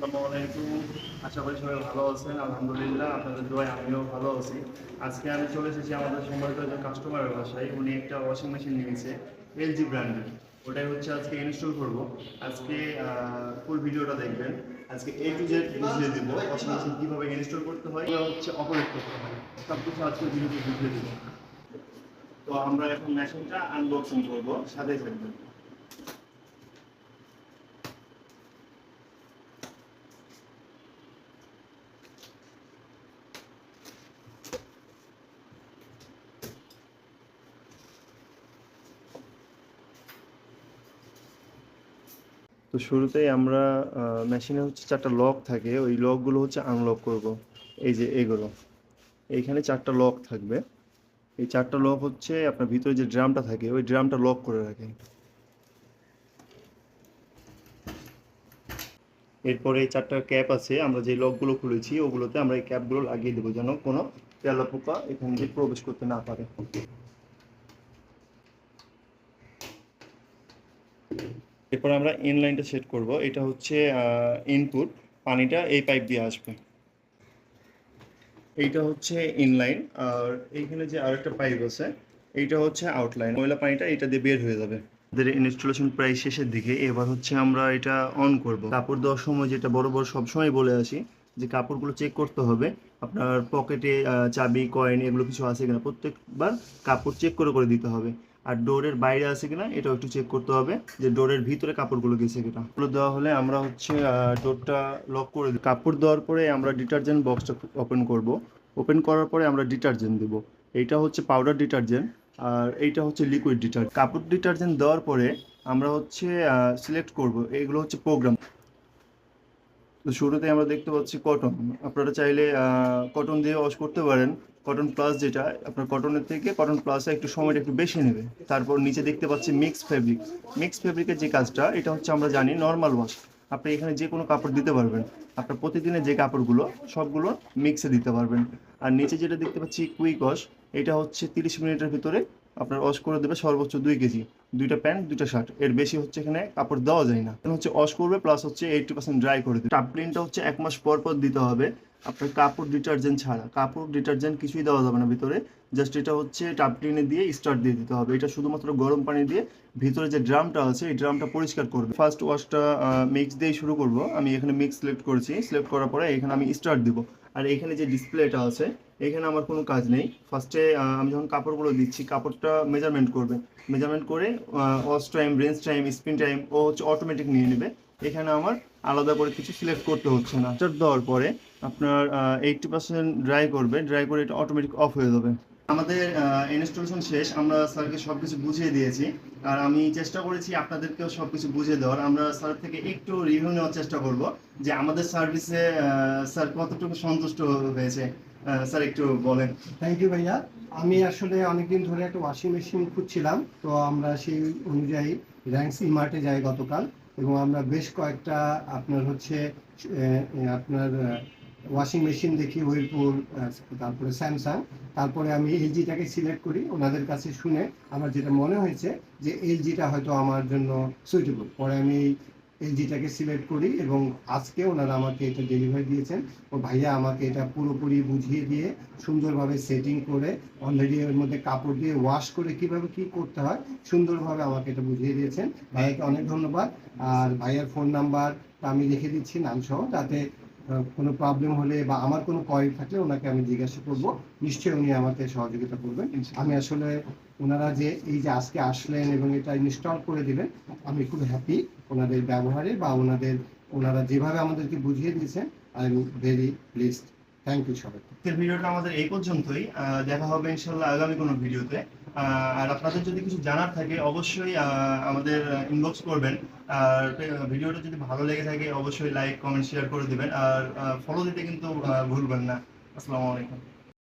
আশা করি সবাই ভালো আছেন, আলহামদুলিল্লাহ। আপনাদের দোয়ায় আমিও ভালো আছি। আজকে আমি চলে এসেছি আমাদের সম্মানিত একজন কাস্টমারের বাসায়। উনি একটা ওয়াশিং মেশিন নিয়েছে এলজি ব্র্যান্ডের ওটাই হচ্ছে আজকে ইনস্টল করব। আজকে ফুল ভিডিওটা দেখবেন। আজকে এ টু জেড বুঝিয়ে দিব। ওয়াশিং মেশিন কীভাবে ইনস্টল করতে হয় হচ্ছে অপারেট করতে হয় সব কিছু আজকে ভিডিওতে বুঝিয়ে দিব। তো আমরা এখন মেশিনটা আনবক্সিং করব। সাথে থাকবেন। তো শুরুতেই আমরা মেশিনে হচ্ছে চারটা লক থাকে, ওই লকগুলো হচ্ছে আনলক করব, এই যে এগুলো। এইখানে চারটা লক থাকবে। এই চারটা লক হচ্ছে আপনার ভিতরে যে ড্রামটা থাকে, ওই ড্রামটা লক করে রাখে এরপরে এই চারটা ক্যাপ আছে, আমরা যে লকগুলো খুলেছি, ওগুলোতে আমরা এই ক্যাপগুলো লাগিয়ে দেবো যেন কোনো তেলা পোকা এখান দিয়ে প্রবেশ করতে না পারে। এরপর আমরা ইনলাইনটা সেট করব। এটা হচ্ছে ইনপুট পানিটা এই পাইপ দিয়ে আসবে। এইটা হচ্ছে ইনলাইন আর এইখানে যে আরেকটা পাইপ আছে, এইটা হচ্ছে আউটলাইন ময়লা পানিটা এটা দিয়ে বের হয়ে যাবে। আমাদের ইনস্টলেশন প্রায় শেষের দিকে। এবার হচ্ছে আমরা এটা অন করব। কাপড় দেওয়ার সময় যেটা বড় বড় সবসময় বলে আসি, যে কাপড়গুলো চেক করতে হবে। আপনার পকেটে চাবি কয়েন এগুলো কিছু আছে কিনা, প্রত্যেকবার কাপড় চেক করে করে দিতে হবে। আর ডোরের বাইরে আছে কিনা, এটাও একটু চেক করতে হবে যে ডোরের ভিতরে কাপড়গুলো গেছে কিনা। এগুলো দেওয়া হলে আমরা হচ্ছে ডোরটা লক করে কাপড় দেওয়ার পরে আমরা ডিটারজেন্ট বক্সটা ওপেন করব। ওপেন করার পরে আমরা ডিটারজেন্ট দেবো। এইটা হচ্ছে পাউডার ডিটারজেন্ট আর এইটা হচ্ছে লিকুইড ডিটারজেন্ট কাপড় ডিটারজেন্ট দেওয়ার পরে আমরা হচ্ছে সিলেক্ট করব। এগুলো হচ্ছে প্রোগ্রাম তো শুরুতে আমরা দেখতে পাচ্ছি কটন আপনারা চাইলে কটন দিয়ে ওয়াশ করতে পারেন। কটন প্লাস যেটা, আপনার কটনের থেকে কটন প্লাসে একটু সময়টা একটু বেশি নেবে। তারপর নিচে দেখতে পাচ্ছি মিক্স ফেব্রিক মিক্স ফেব্রিকের যে কাজটা, এটা হচ্ছে আমরা জানি নর্মাল ওয়াশ আপনি এখানে যে কোনো কাপড় দিতে পারবেন। আপনার প্রতিদিনের যে কাপড়গুলো, সবগুলো মিক্সে দিতে পারবেন। আর নিচে যেটা দেখতে পাচ্ছি কুইক ওয়াশ এটা হচ্ছে তিরিশ মিনিটের ভিতরে আপনার ওয়াশ করে দেবে সর্বোচ্চ দুই কেজি। দুইটা প্যান্ট, দুইটা শার্ট। এর বেশি হচ্ছে এখানে কাপড় দেওয়া যায় না। হচ্ছে ওয়াশ করবে প্লাস হচ্ছে এইটটি পার্সেন্ট ড্রাই করে দেবে। টাপলিনটা হচ্ছে এক মাস পর পর দিতে হবে। আপনার কাপড় ডিটারজেন্ট ছাড়া। কাপড় ডিটারজেন্ট কিছুই দেওয়া যাবে না ভিতরে। জাস্ট এটা হচ্ছে টাপলিনে দিয়ে স্টার্ট দিয়ে দিতে হবে। এটা শুধুমাত্র গরম পানি দিয়ে ভিতরে যে ড্রামটা আছে, এই ড্রামটা পরিষ্কার করবে। ফার্স্ট ওয়াশটা মিক্স দিয়ে শুরু করব। আমি এখানে মিক্স সিলেক্ট করেছি। সিলেক্ট করার পরে এখানে আমি স্টার্ট দিব। আর এখানে যে ডিসপ্লেটা আছে এখানে আমার কোনো কাজ নেই। ফার্স্টে আমি যখন কাপড়গুলো দিচ্ছি, কাপড়টা মেজারমেন্ট করবে। মেজারমেন্ট করে wash time rinse time spin time ও হচ্ছে অটোমেটিক নিয়ে নেবে। এখানে আমার আলাদা করে কিছু সিলেক্ট করতে হচ্ছে না। দেওয়ার পরে আপনার এইটটি পার্সেন্ট ড্রাই করবে। ড্রাই করে এটা অটোমেটিক অফ হয়ে যাবে। আমাদের ইনস্টলেশন শেষ। আমরা স্যারকে সব কিছু বুঝিয়ে দিয়েছি। আর আমি চেষ্টা করেছি আপনাদেরকেও সব কিছু বুঝিয়ে দেওয়ার। আমরা স্যার থেকে একটু রিভিউ নেওয়ার চেষ্টা করব যে আমাদের সার্ভিসে স্যার কতটুকু সন্তুষ্ট হয়েছে। স্যার একটু বলেন। থ্যাংক ইউ ভাইয়া। আমি আসলে অনেকদিন ধরে একটা ওয়াশিং মেশিন খুঁজছিলাম। তো আমরা সেই অনুযায়ী র্যাঙ্কস ইমার্টে যাই গতকাল। এবং আমরা বেশ কয়েকটা আপনার হচ্ছে আপনার ওয়াশিং মেশিন দেখি হুইলপুল তারপরে স্যামসাং। তারপরে আমি এলজিটাকে সিলেক্ট করি, ওনাদের কাছে শুনে আমার যেটা মনে হয়েছে যে এলজিটা হয়তো আমার জন্য সুইটেবল পরে আমি এলজিটাকে সিলেক্ট করি এবং আজকে ওনারা আমাকে এটা ডেলিভারি দিয়েছেন। ও ভাইয়া আমাকে এটা পুরোপুরি বুঝিয়ে দিয়ে সুন্দরভাবে সেটিং করে অলরেডি এর মধ্যে কাপড় দিয়ে ওয়াশ করে কীভাবে কি করতে হয়, সুন্দরভাবে আমাকে এটা বুঝিয়ে দিয়েছেন। ভাইয়াকে অনেক ধন্যবাদ। আর ভাইয়ার ফোন নাম্বার আমি লিখে দিচ্ছি নাম সহ যাতে কোনো প্রবলেম হলে বা আমার কোনো কোয়ারি থাকলে ওনাকে আমি জিজ্ঞাসা করব। নিশ্চয়ই উনি আমাকে সহযোগিতা করবেন। আমি আসলে ওনারা যে এই যে আজকে আসলেন এবং এটা ইনস্টল করে দিলেন আমি খুব হ্যাপি ওনাদের ব্যবহারে বা ওনাদের ওনারা যেভাবে আমাদেরকে বুঝিয়ে দিয়েছেন I am very pleased thank you সবাই ভিডিওটা আমাদের এই পর্যন্তই। দেখা হবে ইনশাল্লাহ আগামী কোনো ভিডিওতে। আর আপনাদের যদি কিছু জানার থাকে, অবশ্যই আমাদের ইনবক্স করবেন। আর ভিডিওটা যদি ভালো লেগে থাকে, অবশ্যই লাইক কমেন্ট শেয়ার করে দিবেন। আর ফলো দিতে কিন্তু ভুলবেন না। আসসালামু আলাইকুম।